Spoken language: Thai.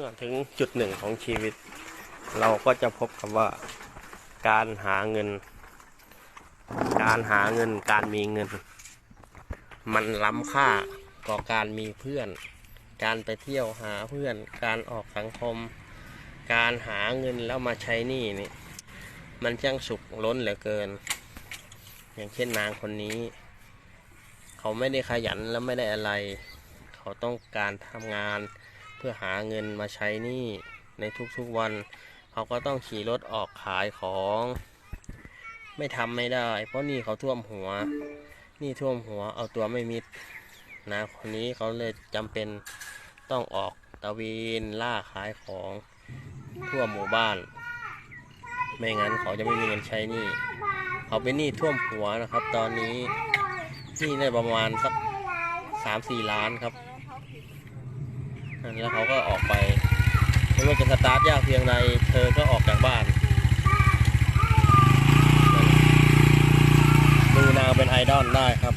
มื่อถึงจุดหนึ่งของชีวิต เราก็จะพบกับว่าการหาเงิน การหาเงินการมีเงิน มันล้ำค่าต่อการมีเพื่อน การไปเที่ยวหาเพื่อน การออกสังคม การหาเงินแล้วมาใช้หนี้นี่มันช่างสุกล้นเหลือเกิน อย่างเช่นนางคนนี้ เขาไม่ได้ขยันแล้วไม่ได้อะไร เขาต้องการทำงาน เพื่อหาเงินมาใช้หนี้ในทุกๆวัน เขาก็ต้องขี่รถออกขายของ ไม่ทำไม่ได้ เพราะหนี่เขาท่วมหัวหนี่ท่วมหัวเอาตัวไม่มิดนะคนนี้เขาเลยจำเป็นต้องออกตะเวนล่าขายของทั่วหมู่บ้าน ไม่งั้นเขาจะไม่มีเงินใช้หนี้เขาเป็นหนี้ท่วมหัวนะครับ ตอนนี้หนี้ได้ประมาณสักสามสี่ล้านครับ แล้วเขาก็ออกไปไม่ว่าจะสตาร์ทยากเพียงใดเธอก็ออกจากบ้าน ดูนางเป็นไอดอลได้ครับ